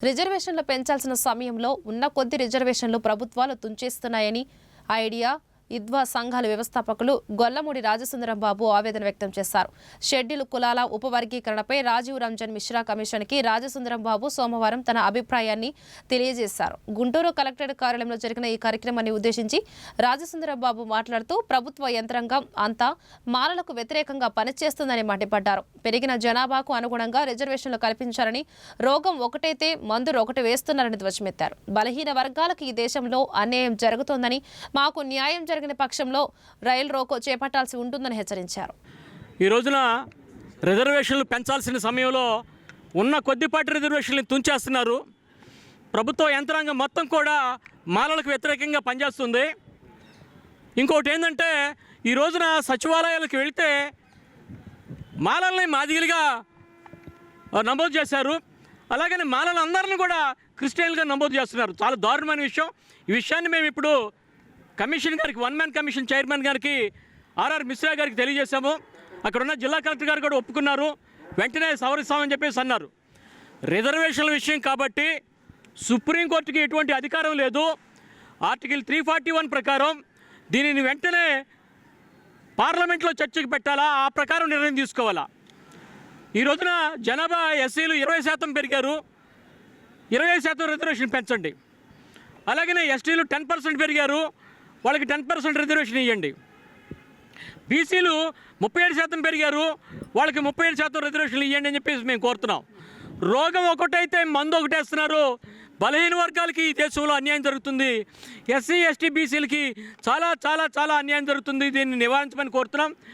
రిజర్వేషన్లు పెంచాల్సిన సమయంలో ఉన్న కొద్ది రిజర్వేషన్లు ప్రభుత్వాలు తుంచేస్తున్నాయని ఐడియా ఇద్వా సంఘాల వ్యవస్థాపకులు గొల్లమూడి రాజసుందరం బాబు ఆవేదన వ్యక్తం చేశారు. షెడ్యూల్ కులాల ఉపవర్గీకరణపై రాజీవ్ రంజన్ మిశ్రా కమిషన్కి రాజసుందరం బాబు సోమవారం తన అభిప్రాయాన్ని తెలియజేశారు. గుంటూరు కలెక్టరేట్ కార్యాలయంలో జరిగిన ఈ కార్యక్రమాన్ని ఉద్దేశించి రాజసుందరం బాబు మాట్లాడుతూ ప్రభుత్వ యంత్రాంగం అంతా మాలలకు వ్యతిరేకంగా పనిచేస్తుందని మండిపడ్డారు. పెరిగిన జనాభాకు అనుగుణంగా రిజర్వేషన్లు కల్పించాలని రోగం ఒకటైతే మందులు ఒకటి వేస్తున్నారని ధ్వజమెత్తారు. బలహీన వర్గాలకు ఈ దేశంలో అన్యాయం జరుగుతోందని మాకు న్యాయం జరిగిన పక్షంలో రైలు రోకో చేపట్టాల్సి ఉంటుందని హెచ్చరించారు. ఈ రోజున రిజర్వేషన్లు పెంచాల్సిన సమయంలో ఉన్న కొద్దిపాటి రిజర్వేషన్లు తుంచేస్తున్నారు. ప్రభుత్వ యంత్రాంగం మొత్తం కూడా మాలలకు వ్యతిరేకంగా పనిచేస్తుంది. ఇంకొకటి ఏంటంటే ఈ రోజున సచివాలయాలకు వెళితే మాలల్ని మాదిగలుగా నమోదు చేశారు. అలాగని మాలలందరిని కూడా క్రిస్టియన్లుగా నమోదు చేస్తున్నారు. చాలా దారుణమైన విషయం. ఈ విషయాన్ని మేము ఇప్పుడు కమిషన్ గారికి వన్ మ్యాన్ కమిషన్ చైర్మన్ గారికి ఆర్ఆర్ మిశ్రా గారికి తెలియజేశాము. అక్కడ ఉన్న జిల్లా కలెక్టర్ గారు కూడా ఒప్పుకున్నారు. వెంటనే సవరిస్తామని చెప్పేసి అన్నారు. రిజర్వేషన్ల విషయం కాబట్టి సుప్రీంకోర్టుకి ఎటువంటి అధికారం లేదు. ఆర్టికల్ త్రీ ఫార్టీ వన్ ప్రకారం దీనిని వెంటనే పార్లమెంట్లో చర్చకు పెట్టాలా? ఆ ప్రకారం నిర్ణయం తీసుకోవాలా? ఈ రోజున జనాభా ఎస్సీలు ఇరవై శాతం పెరిగారు. ఇరవై శాతం రిజర్వేషన్ పెంచండి. అలాగనే ఎస్టీలు టెన్ పర్సెంట్ పెరిగారు. వాళ్ళకి టెన్ పర్సెంట్ రిజర్వేషన్ ఇవ్వండి బీసీలు ముప్పై ఏడు శాతం పెరిగారు వాళ్ళకి ముప్పై ఏడు శాతం రిజర్వేషన్లు ఇవ్వండి అని చెప్పేసి మేము కోరుతున్నాం. రోగం ఒకటైతే మందు ఒకటేస్తున్నారు. బలహీన వర్గాలకి ఈ దేశంలో అన్యాయం జరుగుతుంది. ఎస్సీ ఎస్టీ బీసీలకి చాలా చాలా చాలా అన్యాయం జరుగుతుంది. దీన్ని నివారించమని కోరుతున్నాం.